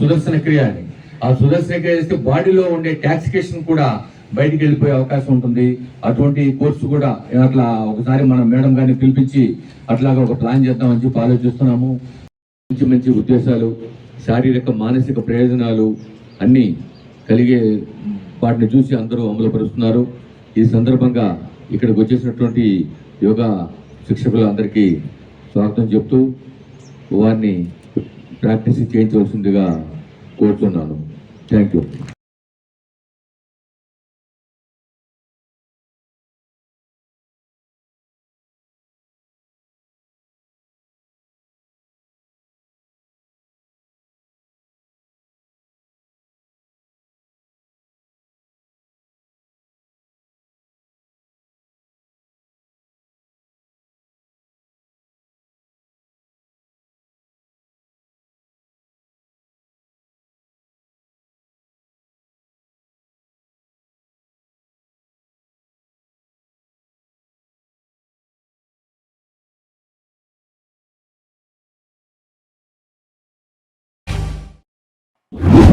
సుదర్శన క్రియ అని ఆ సుదర్శన క్రియ చేస్తే బాడీలో ఉండే టాక్సికేషన్ కూడా బయటికి వెళ్ళిపోయే అవకాశం ఉంటుంది. అటువంటి కోర్సు కూడా అట్లా ఒకసారి మనం మేడం గారిని పిలిపించి అట్లాగా ఒక ప్లాన్ చేద్దామని చెప్పి ఆలోచిస్తున్నాము. మంచి మంచి ఉద్దేశాలు శారీరక మానసిక ప్రయోజనాలు అన్నీ కలిగే వాటిని చూసి అందరూ అమలుపరుస్తున్నారు. ఈ సందర్భంగా ఇక్కడికి వచ్చేసినటువంటి యోగా శిక్షకులందరికీ స్వాగతం చెప్తూ వారిని ప్రాక్టీస్ చేయించవలసిందిగా కోరుతున్నాను. Thank you you